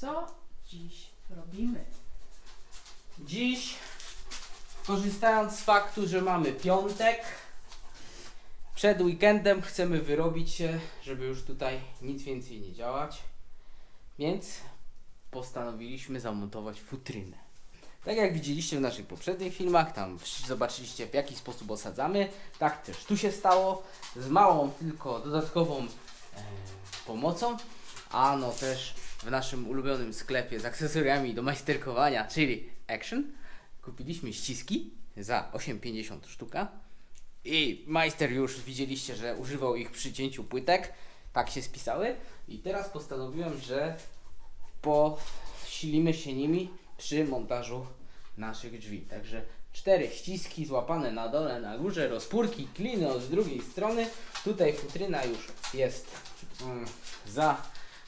Co dziś robimy? Dziś, korzystając z faktu, że mamy piątek, przed weekendem chcemy wyrobić się, żeby już tutaj nic więcej nie działać. Więc postanowiliśmy zamontować futrynę. Tak jak widzieliście w naszych poprzednich filmach, tam zobaczyliście w jaki sposób osadzamy. Tak też tu się stało, z małą tylko dodatkową e, pomocą. A no też w naszym ulubionym sklepie z akcesoriami do majsterkowania, czyli Action, kupiliśmy ściski za 8,50 sztuka. I majster już widzieliście, że używał ich przy cięciu płytek. Tak się spisały. I teraz postanowiłem, że posilimy się nimi przy montażu naszych drzwi. Także cztery ściski złapane na dole, na górze, rozpórki, kliny od drugiej strony. Tutaj futryna już jest mm,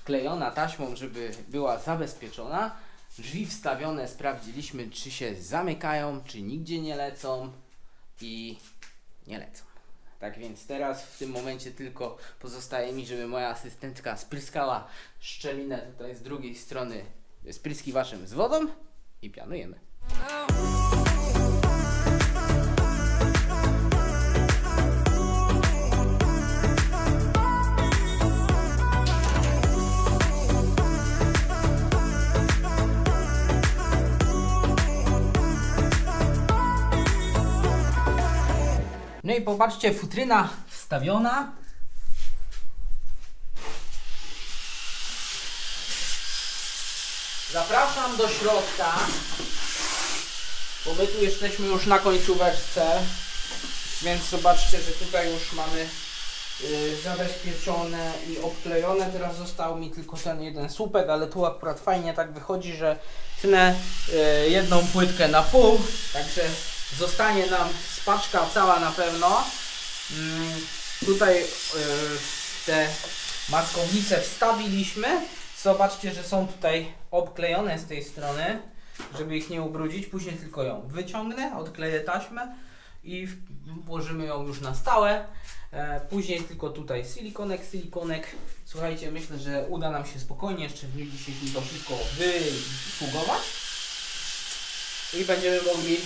zaklejona taśmą, żeby była zabezpieczona. Drzwi wstawione, sprawdziliśmy, czy się zamykają, czy nigdzie nie lecą i nie lecą. Tak więc teraz w tym momencie tylko pozostaje mi, żeby moja asystentka spryskała szczelinę tutaj z drugiej strony spryskiwaczem z wodą i pianujemy. No i popatrzcie, futryna wstawiona. Zapraszam do środka, bo my tu jesteśmy już na końcóweczce, więc zobaczcie, że tutaj już mamy y, zabezpieczone i obklejone. Teraz został mi tylko ten jeden słupek, ale tu akurat fajnie tak wychodzi, że tnę y, jedną płytkę na pół, także zostanie nam spaczka cała na pewno. Mm, tutaj y, te maskownice wstawiliśmy. Zobaczcie, że są tutaj obklejone z tej strony, żeby ich nie ubrudzić. Później tylko ją wyciągnę, odkleję taśmę i włożymy ją już na stałe. E, później tylko tutaj silikonek, silikonek. Słuchajcie, myślę, że uda nam się spokojnie jeszcze w dniu dzisiejszym to wszystko wyfugować i będziemy mogli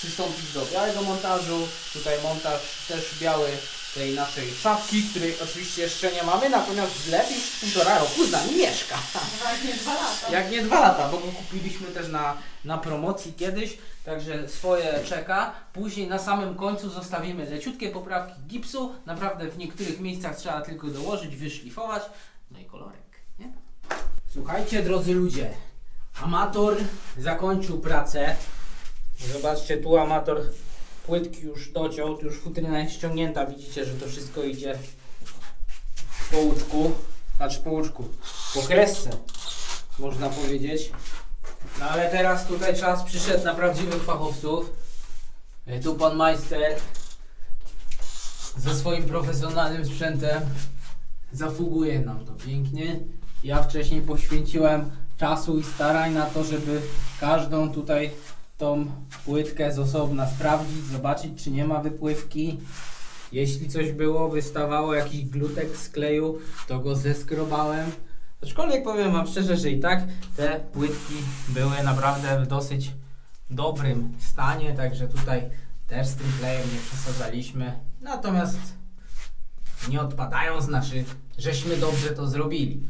przystąpić do białego montażu. Tutaj montaż też biały tej naszej szafki, której oczywiście jeszcze nie mamy, natomiast zlew już półtora roku z nami mieszka. Jak nie dwa lata. Jak nie dwa lata, bo go kupiliśmy też na, na promocji kiedyś, także swoje czeka. Później na samym końcu zostawimy leciutkie poprawki gipsu. Naprawdę w niektórych miejscach trzeba tylko dołożyć, wyszlifować. No i kolorek, nie? Słuchajcie, drodzy ludzie, amator zakończył pracę. Zobaczcie, tu amator płytki już dociął, tu już futryna jest ściągnięta. Widzicie, że to wszystko idzie po łuczku, znaczy po łuczku, po kresce, można powiedzieć. No ale teraz tutaj czas przyszedł na prawdziwych fachowców. E, Tu pan majster ze swoim profesjonalnym sprzętem zafuguje nam to pięknie. Ja wcześniej poświęciłem czasu i starań na to, żeby każdą tutaj tą płytkę z osobna sprawdzić, zobaczyć czy nie ma wypływki. Jeśli coś było, wystawało jakiś glutek z kleju, to go zeskrobałem. Aczkolwiek powiem Wam szczerze, że i tak te płytki były naprawdę w dosyć dobrym stanie, także tutaj też z tym klejem nie przesadzaliśmy. Natomiast nie odpadają, znaczy, żeśmy dobrze to zrobili.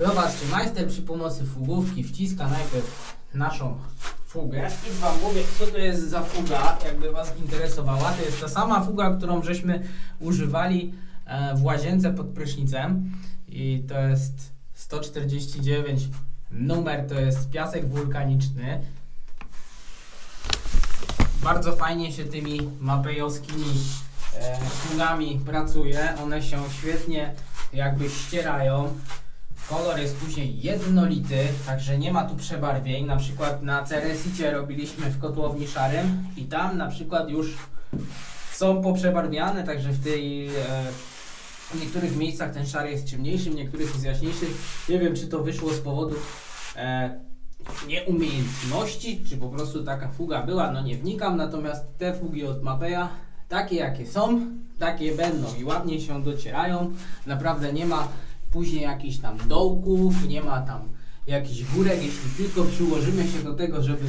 Zobaczcie, majster przy pomocy fugówki wciska najpierw naszą fugę i Wam mówię, co to jest za fuga, jakby Was interesowała. To jest ta sama fuga, którą żeśmy używali e, w łazience pod prysznicem i to jest 149 numer, to jest piasek wulkaniczny. Bardzo fajnie się tymi mapejowskimi e, fugami pracuje, one się świetnie jakby ścierają. Kolor jest później jednolity, także nie ma tu przebarwień. Na przykład na Ceresicie robiliśmy w kotłowni szarym i tam na przykład już są poprzebarwiane, także w tej e, w niektórych miejscach ten szary jest ciemniejszy, w niektórych jest jaśniejszy. Nie wiem, czy to wyszło z powodu e, nieumiejętności, czy po prostu taka fuga była, no nie wnikam. Natomiast te fugi od Mapeya, takie jakie są, takie będą i ładnie się docierają. Naprawdę nie ma później jakichś tam dołków, nie ma tam jakiś górek, jeśli tylko przyłożymy się do tego, żeby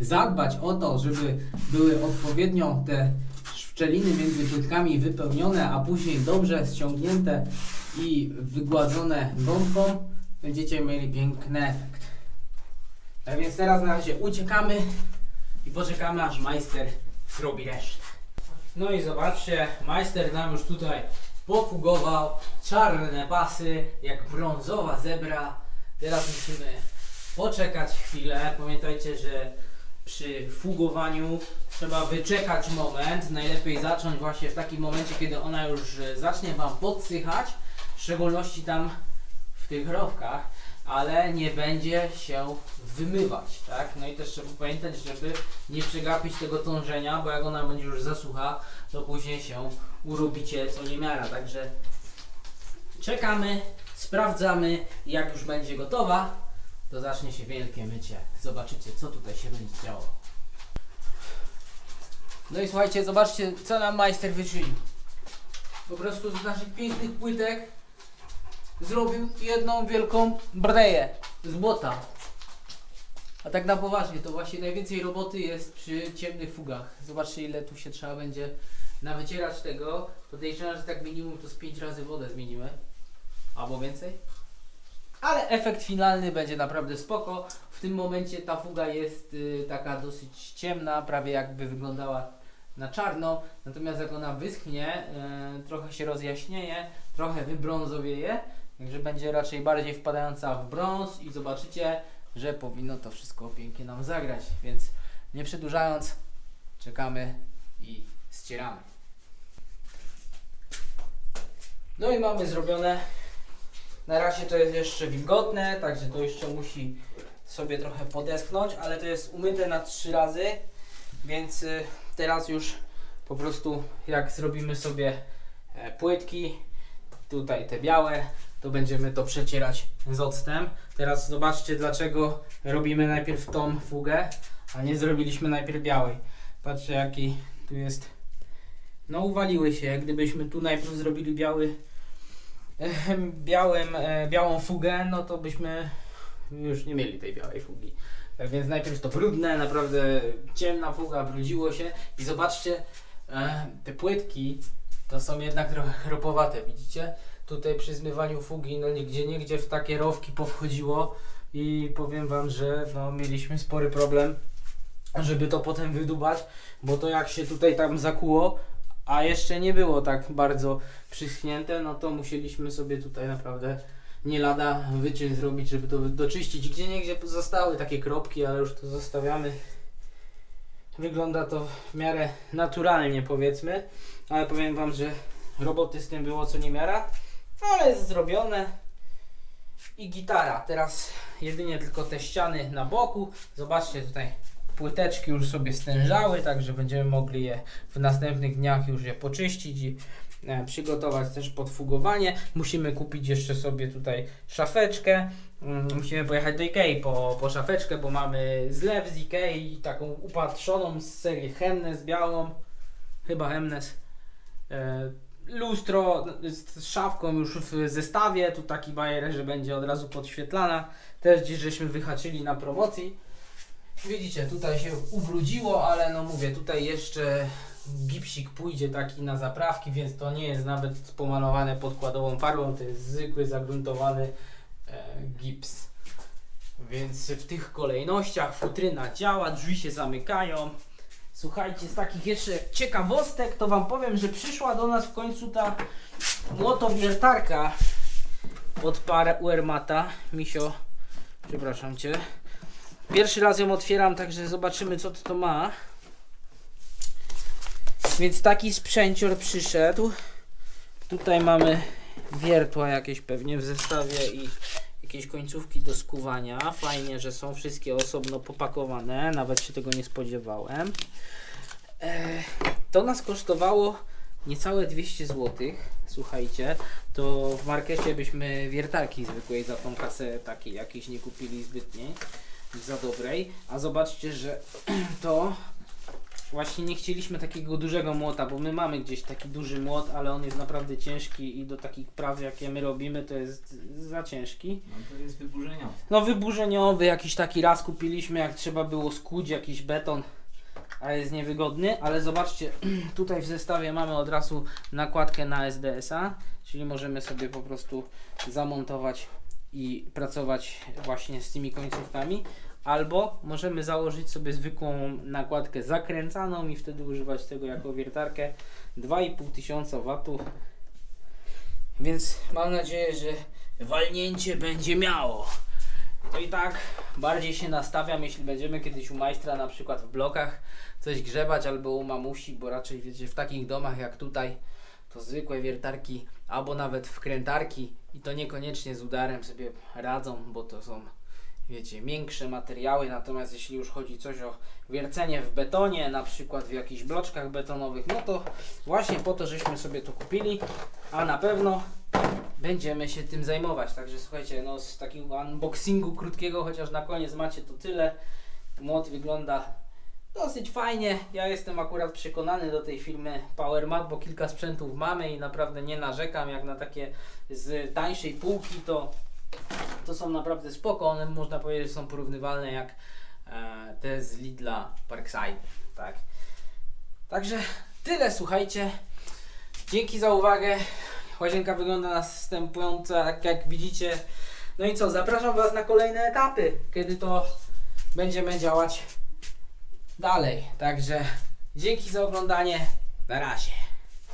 zadbać o to, żeby były odpowiednio te szczeliny między płytkami wypełnione, a później dobrze ściągnięte i wygładzone gąbką, będziecie mieli piękny efekt. Tak więc teraz na razie uciekamy i poczekamy aż majster zrobi resztę. No i zobaczcie, majster nam już tutaj pofugował czarne pasy jak brązowa zebra. Teraz musimy poczekać chwilę. Pamiętajcie, że przy fugowaniu trzeba wyczekać moment. Najlepiej zacząć właśnie w takim momencie, kiedy ona już zacznie Wam podsychać, w szczególności tam w tych rowkach, ale nie będzie się wymywać, tak? No i też trzeba pamiętać, żeby nie przegapić tego tążenia, bo jak ona będzie już zasucha, to później się urobicie co niemiara, także czekamy, sprawdzamy, jak już będzie gotowa, to zacznie się wielkie mycie. Zobaczycie, co tutaj się będzie działo. No i słuchajcie, zobaczcie, co nam majster wyczynił. Po prostu z naszych pięknych płytek zrobił jedną wielką breję z błota. A tak na poważnie, to właśnie najwięcej roboty jest przy ciemnych fugach. Zobaczcie ile tu się trzeba będzie nawycierać tego. Podejrzewam, że tak minimum to z 5 razy wodę zmienimy. Albo więcej. Ale efekt finalny będzie naprawdę spoko. W tym momencie ta fuga jest y, taka dosyć ciemna, prawie jakby wyglądała na czarno. Natomiast jak ona wyschnie, y, trochę się rozjaśnieje, trochę wybrązowieje. Także będzie raczej bardziej wpadająca w brąz i zobaczycie, że powinno to wszystko pięknie nam zagrać. Więc nie przedłużając, czekamy i ścieramy. No i mamy zrobione. Na razie to jest jeszcze wilgotne, także to jeszcze musi sobie trochę podeschnąć, ale to jest umyte na trzy razy, więc y, teraz już po prostu jak zrobimy sobie e, płytki, tutaj te białe, to będziemy to przecierać z octem. Teraz zobaczcie dlaczego robimy najpierw tą fugę, a nie zrobiliśmy najpierw białej. Patrzcie jaki tu jest. No uwaliły się, gdybyśmy tu najpierw zrobili biały białym, e, białą fugę, no to byśmy już nie mieli tej białej fugi. Tak więc najpierw to brudne, naprawdę ciemna fuga, brudziło się i zobaczcie, e, te płytki to są jednak trochę chropowate, widzicie? Tutaj przy zmywaniu fugi, no nigdzie, niegdzie w takie rowki powchodziło i powiem Wam, że no, mieliśmy spory problem, żeby to potem wydubać, bo to jak się tutaj tam zakuło, a jeszcze nie było tak bardzo przyschnięte, no to musieliśmy sobie tutaj naprawdę nie lada wyczyn zrobić, żeby to doczyścić. Gdzie niegdzie zostały takie kropki, ale już to zostawiamy. Wygląda to w miarę naturalnie powiedzmy, ale powiem Wam, że roboty z tym było co niemiara, ale jest zrobione. I gitara. Teraz jedynie tylko te ściany na boku. Zobaczcie tutaj płyteczki już sobie stężały, także będziemy mogli je w następnych dniach już je poczyścić i e, przygotować też podfugowanie. Musimy kupić jeszcze sobie tutaj szafeczkę. Mm, Musimy pojechać do Ikei po, po szafeczkę, bo mamy zlew z Ikei, taką upatrzoną z serii Hemnes białą, chyba Hemnes. Lustro z szafką już w zestawie, tu taki bajer, że będzie od razu podświetlana. Też gdzieś żeśmy wyhaczyli na promocji. Widzicie, tutaj się ubrudziło, ale no mówię, tutaj jeszcze gipsik pójdzie taki na zaprawki, więc to nie jest nawet pomalowane podkładową farbą, to jest zwykły, zagruntowany e, gips. Więc w tych kolejnościach futryna działa, drzwi się zamykają. Słuchajcie, z takich jeszcze ciekawostek, to Wam powiem, że przyszła do nas w końcu ta młotowiertarka od parę Uermata. Misio, przepraszam Cię. Pierwszy raz ją otwieram, także zobaczymy co to, to ma. Więc taki sprzęcior przyszedł. Tutaj mamy wiertła jakieś pewnie w zestawie i jakieś końcówki do skuwania. Fajnie, że są wszystkie osobno popakowane, nawet się tego nie spodziewałem. E, to nas kosztowało niecałe 200 zł. Słuchajcie, to w markecie byśmy wiertarki zwykłej za tą kasę takiej jakiejś nie kupili zbytniej za dobrej. A zobaczcie, że to właśnie nie chcieliśmy takiego dużego młota, bo my mamy gdzieś taki duży młot, ale on jest naprawdę ciężki i do takich praw jakie my robimy to jest za ciężki. No to jest wyburzeniowy. No wyburzeniowy jakiś taki raz kupiliśmy, jak trzeba było skuć jakiś beton, a jest niewygodny, ale zobaczcie, tutaj w zestawie mamy od razu nakładkę na SDS-a, czyli możemy sobie po prostu zamontować i pracować właśnie z tymi końcówkami. Albo możemy założyć sobie zwykłą nakładkę zakręcaną i wtedy używać tego jako wiertarkę 2,5 tysiąca watów. Więc mam nadzieję, że walnięcie będzie miało. To i tak bardziej się nastawiam, jeśli będziemy kiedyś u majstra na przykład w blokach coś grzebać albo u mamusi, bo raczej wiecie w takich domach jak tutaj to zwykłe wiertarki albo nawet wkrętarki i to niekoniecznie z udarem sobie radzą, bo to są wiecie miększe materiały, natomiast jeśli już chodzi coś o wiercenie w betonie, na przykład w jakichś bloczkach betonowych, no to właśnie po to żeśmy sobie to kupili, a na pewno będziemy się tym zajmować. Także słuchajcie, no z takiego unboxingu krótkiego, chociaż na koniec macie to tyle. Młot wygląda dosyć fajnie. Ja jestem akurat przekonany do tej firmy PowerMat, bo kilka sprzętów mamy i naprawdę nie narzekam. Jak na takie z tańszej półki, to, to są naprawdę spoko. One można powiedzieć, są porównywalne jak e, te z Lidla Parkside. Tak. Także tyle, słuchajcie. Dzięki za uwagę. Łazienka wygląda następująco, jak, jak widzicie. No i co, zapraszam Was na kolejne etapy, kiedy to będziemy działać dalej. Także dzięki za oglądanie. Na razie.